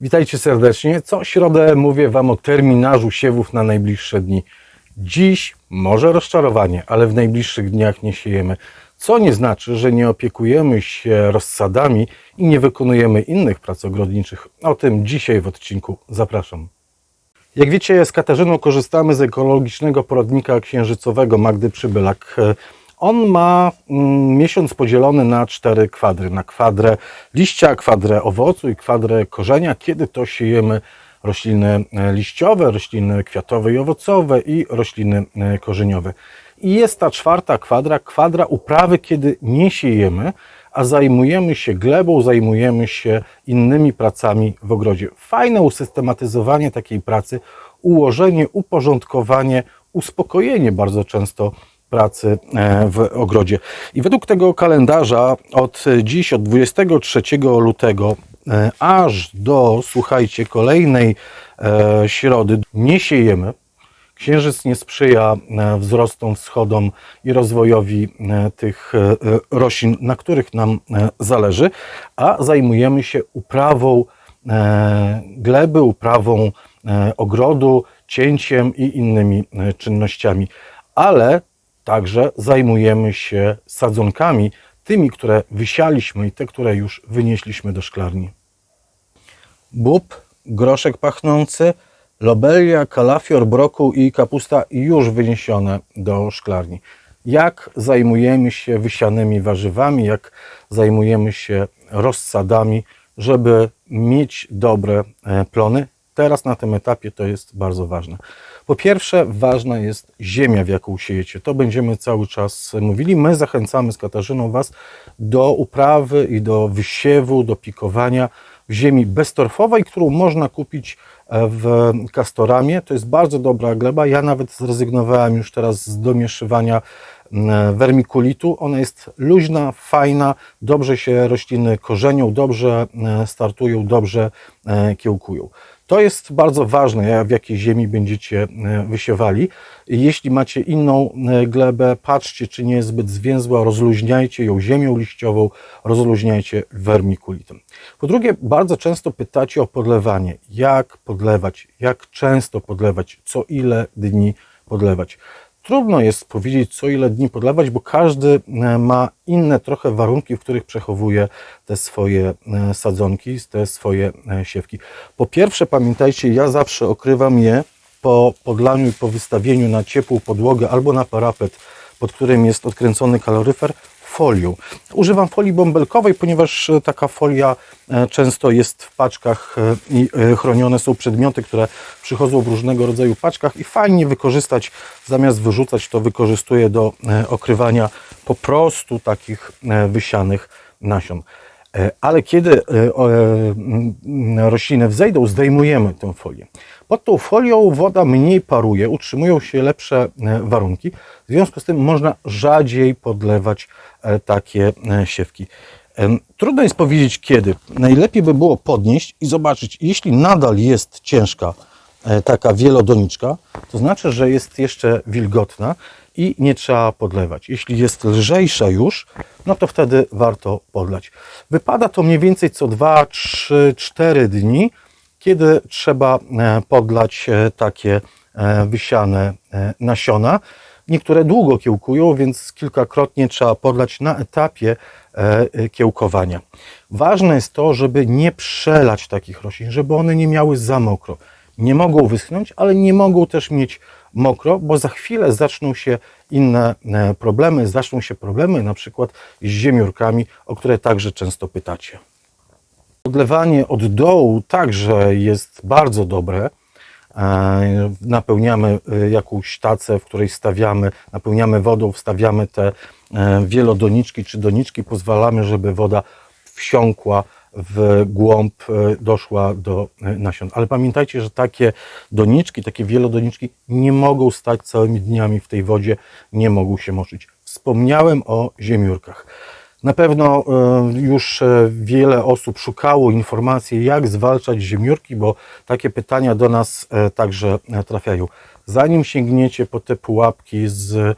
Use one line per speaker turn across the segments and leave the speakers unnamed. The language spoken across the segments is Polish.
Witajcie serdecznie. Co środę mówię Wam o terminarzu siewów na najbliższe dni. Dziś może rozczarowanie, ale w najbliższych dniach nie siejemy. Co nie znaczy, że nie opiekujemy się rozsadami i nie wykonujemy innych prac ogrodniczych. O tym dzisiaj w odcinku zapraszam. Jak wiecie, z Katarzyną korzystamy z ekologicznego poradnika księżycowego Magdy Przybylak. On ma mm, miesiąc podzielony na cztery kwadry. Na kwadrę liścia, kwadrę owocu i kwadrę korzenia, kiedy to siejemy rośliny e, liściowe, rośliny kwiatowe i owocowe i rośliny e, korzeniowe. I jest ta czwarta kwadra, kwadra uprawy, kiedy nie siejemy, a zajmujemy się glebą, zajmujemy się innymi pracami w ogrodzie. Fajne usystematyzowanie takiej pracy, ułożenie, uporządkowanie, uspokojenie bardzo często pracy e, w ogrodzie. I według tego kalendarza od dziś, od 23 lutego e, aż do, słuchajcie, kolejnej e, środy nie siejemy. Księżyc nie sprzyja wzrostom, wschodom i rozwojowi tych roślin, na których nam zależy, a zajmujemy się uprawą gleby, uprawą ogrodu, cięciem i innymi czynnościami. Ale także zajmujemy się sadzonkami, tymi, które wysialiśmy i te, które już wynieśliśmy do szklarni. Bób, groszek pachnący, lobelia, kalafior, brokuł i kapusta już wyniesione do szklarni. Jak zajmujemy się wysianymi warzywami, jak zajmujemy się rozsadami, żeby mieć dobre e, plony? Teraz na tym etapie to jest bardzo ważne. Po pierwsze, ważna jest ziemia, w jaką siejecie. To będziemy cały czas mówili. My zachęcamy z Katarzyną Was do uprawy i do wysiewu, do pikowania w ziemi beztorfowej, którą można kupić e, w Castoramie. To jest bardzo dobra gleba. Ja nawet zrezygnowałem już teraz z domieszywania wermikulitu. Ona jest luźna, fajna, dobrze się rośliny korzenią, dobrze e, startują, dobrze e, kiełkują. To jest bardzo ważne, w jakiej ziemi będziecie e, wysiewali. Jeśli macie inną e, glebę, patrzcie, czy nie jest zbyt zwięzła, rozluźniajcie ją ziemią liściową, rozluźniajcie wermikulitem. Po drugie, bardzo często pytacie o podlewanie. Jak podlewać, jak często podlewać, co ile dni podlewać. Trudno jest powiedzieć, co ile dni podlewać, bo każdy e, ma inne trochę warunki, w których przechowuje te swoje e, sadzonki, te swoje e, siewki. Po pierwsze, pamiętajcie, ja zawsze okrywam je po podlaniu i po wystawieniu na ciepłą podłogę albo na parapet, pod którym jest odkręcony kaloryfer, folią. Używam folii bąbelkowej, ponieważ e, taka folia e, często jest w paczkach e, i chronione są przedmioty, które przychodzą w różnego rodzaju paczkach i fajnie wykorzystać, zamiast wyrzucać, to wykorzystuję do okrywania po prostu takich wysianych nasion. E, Ale kiedy e, e, rośliny wzejdą, zdejmujemy tę folię. Pod tą folią woda mniej paruje, utrzymują się lepsze warunki. W związku z tym można rzadziej podlewać takie siewki. Trudno jest powiedzieć kiedy. Najlepiej by było podnieść i zobaczyć, jeśli nadal jest ciężka taka wielodoniczka, to znaczy, że jest jeszcze wilgotna i nie trzeba podlewać. Jeśli jest lżejsza już, no to wtedy warto podlać. Wypada to mniej więcej co 2, 3, 4 dni, kiedy trzeba e, podlać e, takie e, wysiane nasiona. Niektóre długo kiełkują, więc kilkakrotnie trzeba podlać na etapie kiełkowania. Ważne jest to, żeby nie przelać takich roślin, żeby one nie miały za mokro. Nie mogą wyschnąć, ale nie mogą też mieć mokro, bo za chwilę zaczną się inne e, problemy, zaczną się problemy na przykład z ziemiórkami, o które także często pytacie. Podlewanie od dołu także jest bardzo dobre. E, Napełniamy e, jakąś tacę, w której stawiamy, napełniamy wodą, wstawiamy te wielodoniczki czy doniczki, pozwalamy, żeby woda wsiąkła w głąb, e, doszła do e, nasion. Ale pamiętajcie, że takie doniczki, takie wielodoniczki nie mogą stać całymi dniami w tej wodzie, nie mogą się moczyć. Wspomniałem o ziemiórkach. Na pewno e, już wiele osób szukało informacji, jak zwalczać ziemiórki, bo takie pytania do nas także trafiają. Zanim sięgniecie po te pułapki z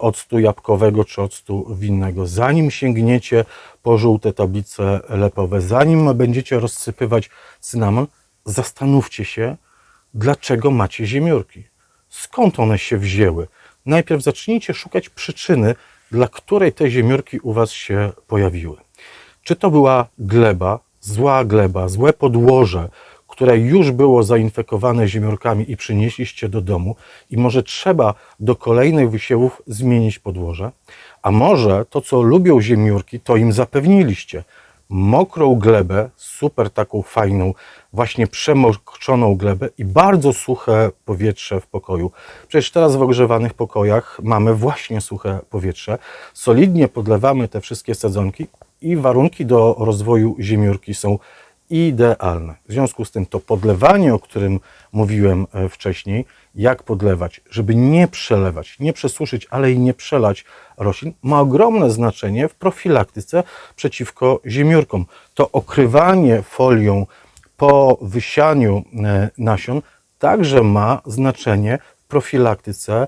octu jabłkowego czy octu winnego. Zanim sięgniecie po żółte tablice lepowe, zanim będziecie rozsypywać cynamon, zastanówcie się, dlaczego macie ziemiórki. Skąd one się wzięły? Najpierw zacznijcie szukać przyczyny, dla której te ziemiórki u Was się pojawiły. Czy to była gleba, zła gleba, złe podłoże, które już było zainfekowane ziemiórkami i przynieśliście do domu i może trzeba do kolejnych wysiewów zmienić podłoże? A może to, co lubią ziemiórki, to im zapewniliście? Mokrą glebę, super taką fajną, właśnie przemoczoną glebę i bardzo suche powietrze w pokoju. Przecież teraz w ogrzewanych pokojach mamy właśnie suche powietrze. Solidnie podlewamy te wszystkie sadzonki i warunki do rozwoju ziemiórki są idealne. W związku z tym to podlewanie, o którym mówiłem e, wcześniej, jak podlewać, żeby nie przelewać, nie przesuszyć, ale i nie przelać roślin, ma ogromne znaczenie w profilaktyce przeciwko ziemiórkom. To okrywanie folią po wysianiu e, nasion także ma znaczenie w profilaktyce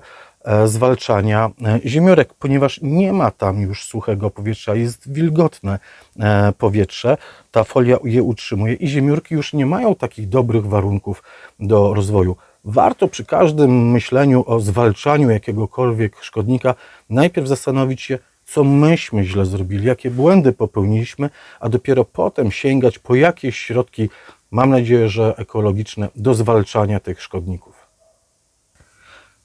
zwalczania e, ziemiórek, ponieważ nie ma tam już suchego powietrza, jest wilgotne e, powietrze, ta folia je utrzymuje i ziemiórki już nie mają takich dobrych warunków do rozwoju. Warto przy każdym myśleniu o zwalczaniu jakiegokolwiek szkodnika najpierw zastanowić się, co myśmy źle zrobili, jakie błędy popełniliśmy, a dopiero potem sięgać po jakieś środki, mam nadzieję, że ekologiczne, do zwalczania tych szkodników.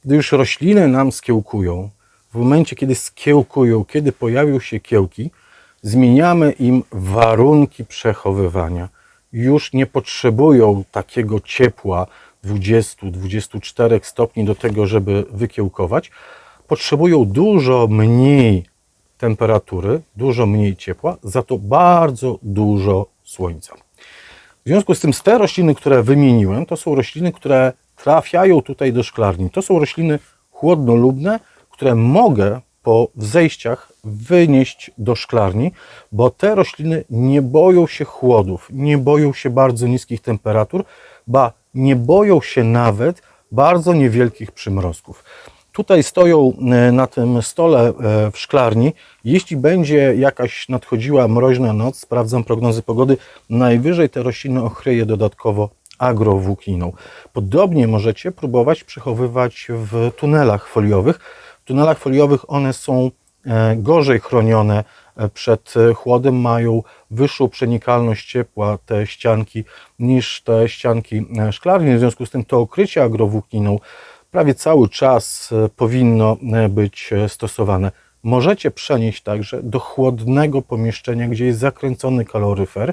Gdy już rośliny nam skiełkują, w momencie, kiedy skiełkują, kiedy pojawią się kiełki, zmieniamy im warunki przechowywania. Już nie potrzebują takiego ciepła 20-24 stopni do tego, żeby wykiełkować. Potrzebują dużo mniej temperatury, dużo mniej ciepła, za to bardzo dużo słońca. W związku z tym te rośliny, które wymieniłem, to są rośliny, które trafiają tutaj do szklarni. To są rośliny chłodnolubne, które mogę po wzejściach wynieść do szklarni, bo te rośliny nie boją się chłodów, nie boją się bardzo niskich temperatur, ba nie boją się nawet bardzo niewielkich przymrozków. Tutaj stoją e, na tym stole e, w szklarni. Jeśli będzie jakaś nadchodziła mroźna noc, sprawdzam prognozy pogody, najwyżej te rośliny ochryje dodatkowo agrowłókniną. Podobnie możecie próbować przechowywać w tunelach foliowych. W tunelach foliowych one są e, gorzej chronione przed chłodem, mają wyższą przenikalność ciepła te ścianki niż te ścianki szklarni. W związku z tym to okrycie agrowłókniną prawie cały czas e, powinno e, być e, stosowane. Możecie przenieść także do chłodnego pomieszczenia, gdzie jest zakręcony kaloryfer,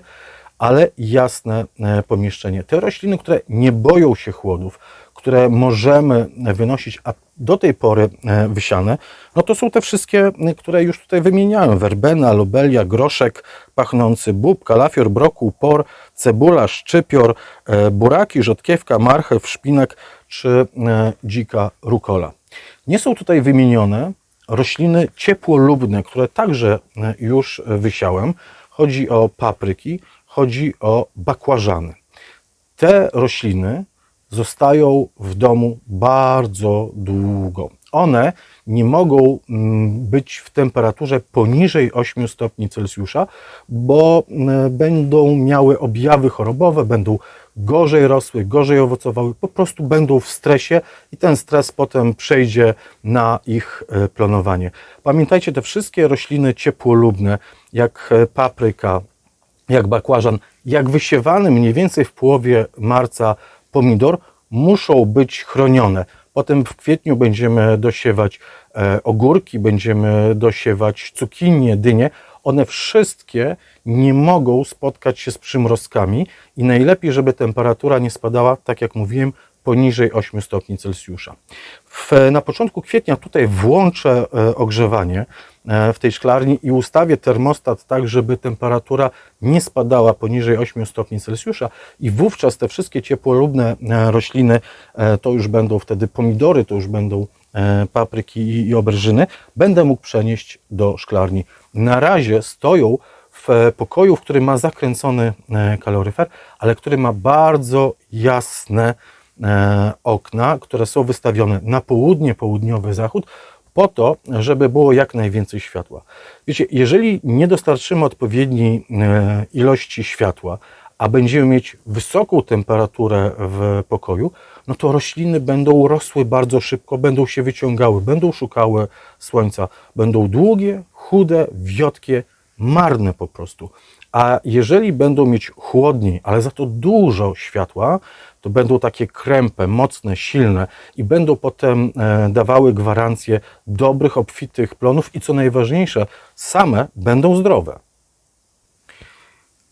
ale jasne pomieszczenie. Te rośliny, które nie boją się chłodów, które możemy wynosić, a do tej pory wysiane, no to są te wszystkie, które już tutaj wymieniałem. Werbena, lobelia, groszek pachnący, bób, kalafior, brokuł, por, cebula, szczypior, buraki, rzodkiewka, marchew, szpinak, czy e, dzika rukola. Nie są tutaj wymienione rośliny ciepłolubne, które także e, już wysiałem. Chodzi o papryki, chodzi o bakłażany. Te rośliny zostają w domu bardzo długo. One nie mogą mm, być w temperaturze poniżej 8 stopni Celsjusza, bo e, będą miały objawy chorobowe, będą gorzej rosły, gorzej owocowały, po prostu będą w stresie i ten stres potem przejdzie na ich e, planowanie. Pamiętajcie, te wszystkie rośliny ciepłolubne, jak e, papryka, jak bakłażan, jak wysiewany mniej więcej w połowie marca pomidor, muszą być chronione. Potem w kwietniu będziemy dosiewać e, ogórki, będziemy dosiewać cukinie, dynie. One wszystkie nie mogą spotkać się z przymrozkami i najlepiej, żeby temperatura nie spadała, tak jak mówiłem, poniżej 8 stopni Celsjusza. W, na początku kwietnia tutaj włączę e, ogrzewanie e, w tej szklarni i ustawię termostat tak, żeby temperatura nie spadała poniżej 8 stopni Celsjusza i wówczas te wszystkie ciepłolubne e, rośliny, to już będą wtedy pomidory, to już będą papryki i, obrżyny, będę mógł przenieść do szklarni. Na razie stoją w pokoju, w którym ma zakręcony kaloryfer, ale który ma bardzo jasne okna, które są wystawione na południe, południowy zachód, po to, żeby było jak najwięcej światła. Wiecie, jeżeli nie dostarczymy odpowiedniej e, ilości światła, a będziemy mieć wysoką temperaturę w pokoju, no to rośliny będą rosły bardzo szybko, będą się wyciągały, będą szukały słońca, będą długie, chude, wiotkie, marne po prostu. A jeżeli będą mieć chłodniej, ale za to dużo światła, to będą takie krępe, mocne, silne i będą potem e, dawały gwarancję dobrych, obfitych plonów i co najważniejsze, same będą zdrowe.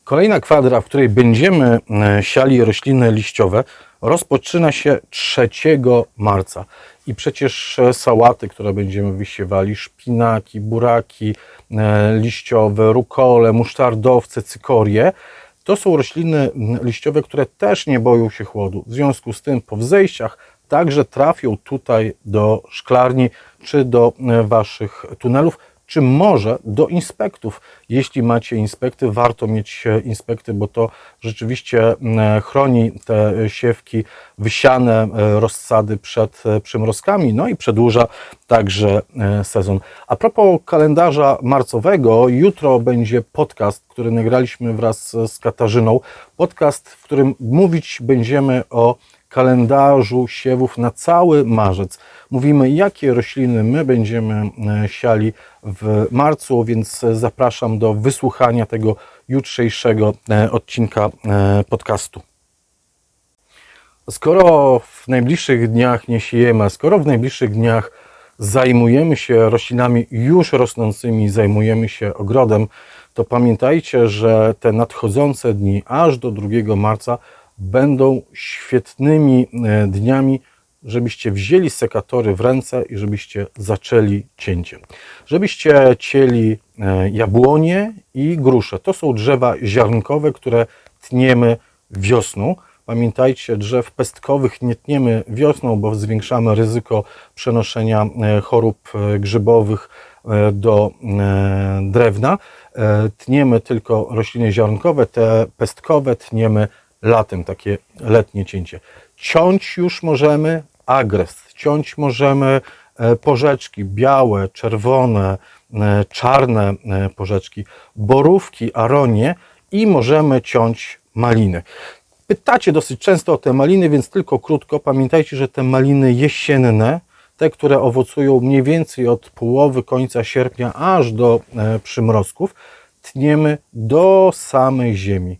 Kolejna kwadra, w której będziemy e, siali rośliny liściowe, rozpoczyna się 3 marca. I przecież e, sałaty, które będziemy wysiewali, szpinaki, buraki liściowe, rukole, musztardowce, cykorie, to są rośliny liściowe, które też nie boją się chłodu. W związku z tym po wzejściach także trafią tutaj do szklarni czy do e, Waszych tunelów, czy może do inspektów. Jeśli macie inspekty, warto mieć e, inspekty, bo to rzeczywiście m, chroni te siewki, wysiane e, rozsady przed e, przymrozkami, no i przedłuża także e, sezon. A propos kalendarza marcowego, jutro będzie podcast, który nagraliśmy wraz z Katarzyną. Podcast, w którym mówić będziemy o kalendarzu siewów na cały marzec. Mówimy, jakie rośliny my będziemy e, siali w marcu, więc zapraszam do wysłuchania tego jutrzejszego e, odcinka e, podcastu. Skoro w najbliższych dniach nie siejemy, skoro w najbliższych dniach zajmujemy się roślinami już rosnącymi, zajmujemy się ogrodem, to pamiętajcie, że te nadchodzące dni aż do 2 marca będą świetnymi e, dniami, żebyście wzięli sekatory w ręce i żebyście zaczęli cięcie. Żebyście cięli e, jabłonie i grusze. To są drzewa ziarnkowe, które tniemy wiosną. Pamiętajcie, drzew pestkowych nie tniemy wiosną, bo zwiększamy ryzyko przenoszenia e, chorób grzybowych do drewna. Tniemy tylko rośliny ziarnkowe, te pestkowe tniemy latem, takie letnie cięcie. Ciąć już możemy agrest, ciąć możemy e, porzeczki białe, czerwone, e, czarne e, porzeczki, borówki, aronie i możemy ciąć maliny. Pytacie dosyć często o te maliny, więc tylko krótko. Pamiętajcie, że te maliny jesienne, te, które owocują mniej więcej od połowy końca sierpnia aż do przymrozków, tniemy do samej ziemi.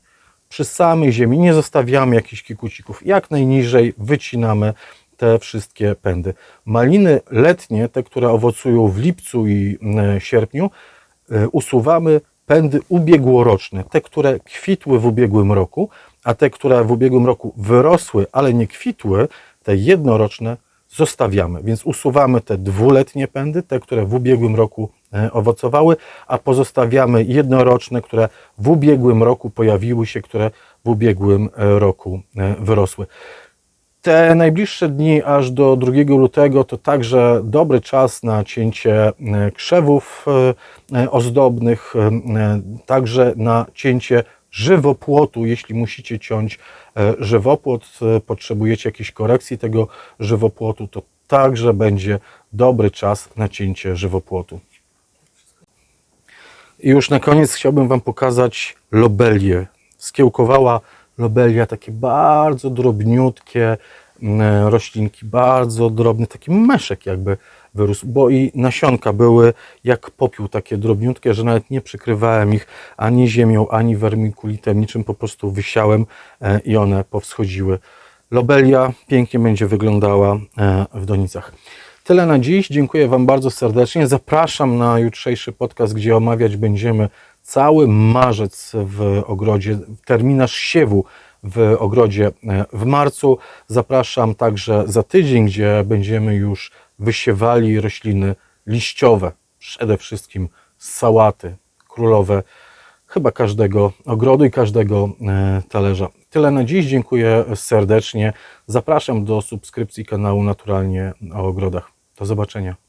Przy samej ziemi nie zostawiamy jakichś kikucików. Jak najniżej wycinamy te wszystkie pędy. Maliny letnie, te, które owocują w lipcu i e, sierpniu, e, usuwamy pędy ubiegłoroczne, te, które kwitły w ubiegłym roku, a te, które w ubiegłym roku wyrosły, ale nie kwitły, te jednoroczne zostawiamy. Więc usuwamy te dwuletnie pędy, te, które w ubiegłym roku e, owocowały, a pozostawiamy jednoroczne, które w ubiegłym roku pojawiły się, które w ubiegłym e, roku e, wyrosły. Te najbliższe dni aż do 2 lutego to także dobry czas na cięcie krzewów ozdobnych, także na cięcie żywopłotu, jeśli musicie ciąć e, żywopłot, e, potrzebujecie jakiejś korekcji tego żywopłotu, to także będzie dobry czas na cięcie żywopłotu. I już na koniec chciałbym Wam pokazać lobelię. Skiełkowała lobelia, takie bardzo drobniutkie roślinki, bardzo drobny, taki meszek jakby wyrósł, bo i nasionka były jak popiół, takie drobniutkie, że nawet nie przykrywałem ich ani ziemią, ani wermikulitem, niczym po prostu wysiałem e, i one powschodziły. Lobelia pięknie będzie wyglądała e, w donicach. Tyle na dziś. Dziękuję Wam bardzo serdecznie. Zapraszam na jutrzejszy podcast, gdzie omawiać będziemy cały marzec w ogrodzie, terminarz siewu w ogrodzie e, w marcu. Zapraszam także za tydzień, gdzie będziemy już wysiewali rośliny liściowe, przede wszystkim sałaty królowe, chyba każdego ogrodu i każdego e, talerza. Tyle na dziś. Dziękuję serdecznie. Zapraszam do subskrypcji kanału Naturalnie o Ogrodach. Do zobaczenia.